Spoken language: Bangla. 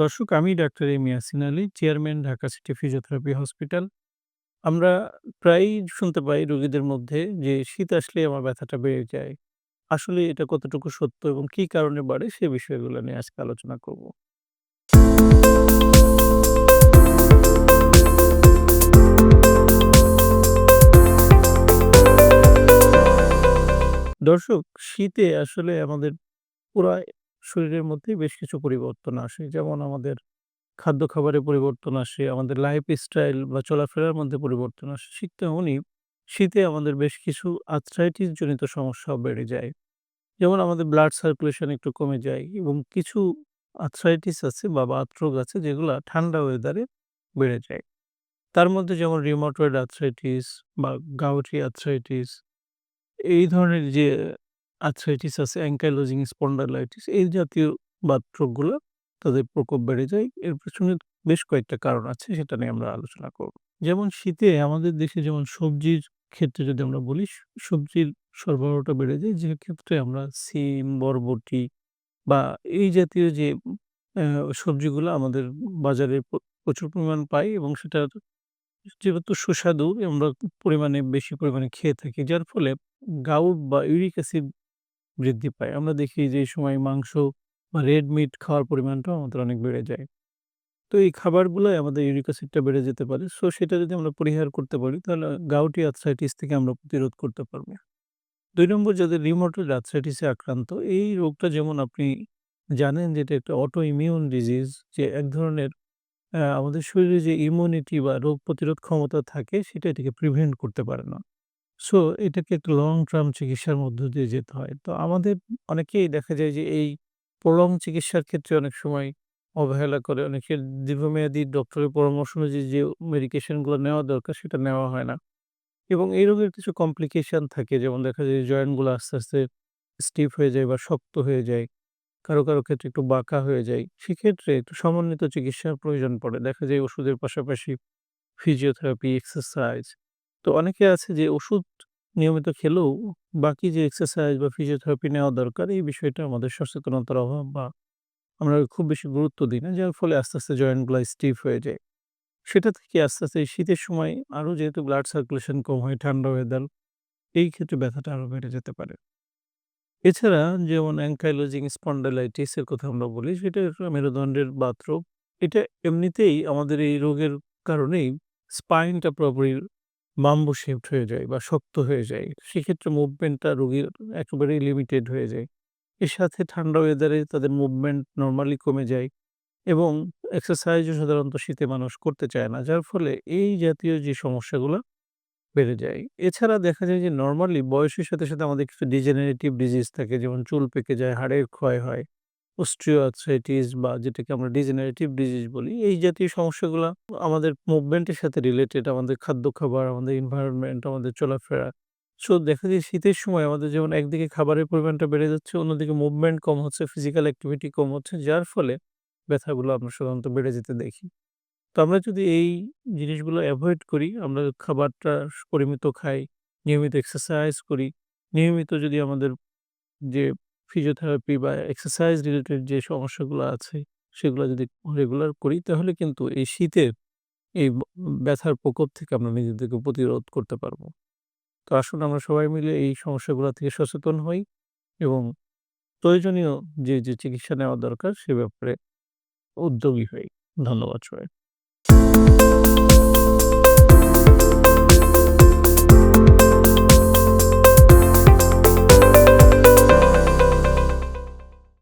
দর্শক আমি doctor M Yasin Ali, chairman Dhaka city physiotherapy hospital. আমরা প্রায়ই শুনতে পাই রোগীদের মধ্যে যে শীত আসলে আমার ব্যথাটা বেড়ে যায়। আসলে এটা কতটুকু সত্য এবং কি কারণে বাড়ে সে বিষয়গুলো নিয়ে আজকে আলোচনা করব। দর্শক শীতে আসলে আমাদের পুরা শরীরের মধ্যেই বেশ কিছু পরিবর্তন আসে। যেমন আমাদের খাদ্য খাবারে পরিবর্তন আসে, আমাদের লাইফস্টাইল বা চলাফেরার মধ্যে পরিবর্তন আসে। ঠিক তেমনই শীতে আমাদের বেশ কিছু আর্থ্রাইটিস জনিত সমস্যাও বেড়ে যায়। যেমন আমাদের ব্লাড সার্কুলেশন একটু কমে যায় এবং কিছু আর্থ্রাইটিস আছে বা বাতরোগ আছে যেগুলা ঠান্ডা ওয়েদারে বেড়ে যায়। তার মধ্যে যেমন রিউমাটয়েড আর্থ্রাইটিস বা গাউটি আর্থ্রাইটিস এই ধরনের যে আর্থ্রাইটিস আছে অ্যাঙ্কাইলোজিং স্পন্ডালাইটিস এই জাতীয় বাতরোগগুলো তাদের প্রকোপ বেড়ে যায়। এর পেছনে বেশ কয়েকটা কারণ আছে সেটা নিয়ে আমরা আলোচনা করব। যেমন শীতে আমাদের দেশে যেমন সবজির ক্ষেত্রে যদি আমরা বলি সবজির সরবরাহটা বেড়ে যায় যে ক্ষেত্রে আমরা সিম, বরবটি বা এই জাতীয় যে সবজিগুলো আমাদের বাজারে প্রচুর পরিমাণ পাই এবং সেটার যেহেতু সুস্বাদু আমরা পরিমাণে বেশি পরিমাণে খেয়ে থাকি। যার ফলে গাউট বা ইউরিক অ্যাসিড বৃদ্ধি পায়। আমরা দেখি যে, এই সময় মাংস বা রেড মিট খাওয়ার পরিমাণটাও আমাদের অনেক বেড়ে যায়। তো এই খাবারগুলোই আমাদের ইউরিক অ্যাসিডটা বেড়ে যেতে পারে। সো সেটা যদি আমরা পরিহার করতে পারি, তাহলে গাউটি আর্থ্রাইটিস থেকে আমরা প্রতিরোধ করতে পারব। ২ নম্বর, যাদের রিউমাটয়েড আর্থ্রাইটিসে আক্রান্ত, এই রোগটা যেমন আপনি জানেন যে, এটা একটা অটো ইমিউন ডিজিজ যে এক ধরনের আমাদের শরীরে যে ইমিউনিটি বা রোগ প্রতিরোধ ক্ষমতা থাকে, সেটা এটাকে প্রিভেন্ট করতে পারে না। সো এটাকে একটু লং টার্ম চিকিৎসার মধ্য দিয়ে যেতে হয়। তো আমাদের অনেকেই দেখা যায় যে এই প্রলং চিকিৎসার ক্ষেত্রে অনেক সময় অবহেলা করে। অনেকে দীর্ঘমেয়াদী ডক্টরের পরামর্শ অনুযায়ী যে মেডিকেশনগুলো নেওয়া দরকার সেটা নেওয়া হয় না। এবং এই রোগের কিছু কমপ্লিকেশন থাকে যেমন দেখা যায় জয়েন্টগুলো আস্তে, আস্তে স্টিফ হয়ে যায় বা শক্ত হয়ে যায়। কারও, কারও ক্ষেত্রে একটু বাঁকা হয়ে যায়। সেক্ষেত্রে একটু সমন্বিত চিকিৎসার প্রয়োজন পড়ে। দেখা যায় ওষুধের পাশাপাশি ফিজিওথেরাপি, এক্সারসাইজ। তো অনেকে আছে যে ওষুধ নিয়মিত খেলেও বাকি যে এক্সারসাইজ বা ফিজিওথেরাপি নেওয়া দরকার এই বিষয়টা আমাদের সচেতনতার অভাব বা আমরা খুব বেশি গুরুত্ব দিই না। যার ফলে আস্তে, আস্তে জয়েন্টগুলা স্টিফ হয়ে যায়। সেটা থেকে আস্তে, আস্তে শীতের সময় আরও যেহেতু ব্লাড সার্কুলেশন কম হয় ঠান্ডা ওয়েদার এই ক্ষেত্রে ব্যথাটা আরও বেড়ে যেতে পারে। এছাড়া যেমন অ্যাঙ্কাইলোজিং স্পন্ডালাইটিস এর কথা আমরা বলি সেটা মেরুদণ্ডের বাতরোগ। এটা এমনিতেই আমাদের এই রোগের কারণেই স্পাইনটা পুরোপুরি বাম্বু শেপড হয়ে যায় বা শক্ত হয়ে যায়। সেক্ষেত্রে মুভমেন্টটা রোগীর একেবারেই লিমিটেড হয়ে যায়। এর সাথে ঠান্ডা ওয়েদারে তাদের মুভমেন্ট নর্মালি কমে যায় এবং এক্সারসাইজও সাধারণত শীতে মানুষ করতে চায় না। যার ফলে এই জাতীয় যে সমস্যাগুলো বেড়ে যায়। এছাড়া দেখা যায় যে নর্মালি বয়সের সাথে, সাথে আমাদের কিছু ডিজেনারেটিভ ডিজিজ থাকে যেমন চুল পেকে যায়, হাড়ের ক্ষয় হয়, অস্টিওআর্থ্রাইটিস বা যেটাকে আমরা ডিজেনারেটিভ ডিজিজ বলি। এই জাতীয় সমস্যাগুলো আমাদের মুভমেন্টের সাথে রিলেটেড আমাদের খাদ্য খাবার, আমাদের এনভায়রনমেন্ট, আমাদের চলাফেরা। সো দেখা যায় শীতের সময় আমাদের যেমন একদিকে খাবারের পরিমাণটা বেড়ে যাচ্ছে, অন্যদিকে মুভমেন্ট কম হচ্ছে, ফিজিক্যাল অ্যাক্টিভিটি কম হচ্ছে। যার ফলে ব্যথাগুলো আমরা সাধারণত বেড়ে যেতে দেখি। তো আমরা যদি এই জিনিসগুলো অ্যাভয়েড করি, আমরা খাবারটা পরিমিত খাই, নিয়মিত এক্সারসাইজ করি, নিয়মিত যদি আমাদের যে ফিজিওথেরাপি বা এক্সারসাইজ রিলেটেড যে সমস্যাগুলো আছে সেগুলো যদি রেগুলার করি তাহলে কিন্তু এই শীতের এই ব্যথার প্রকোপ থেকে আমরা নিজেদেরকে প্রতিরোধ করতে পারব তো আসুন আমরা সবাই মিলে এই সমস্যাগুলো থেকে সচেতন হই এবং প্রয়োজনীয় যে, যে চিকিৎসা নেওয়া দরকার সে ব্যাপারে উদ্যোগী হই। ধন্যবাদ সবাই।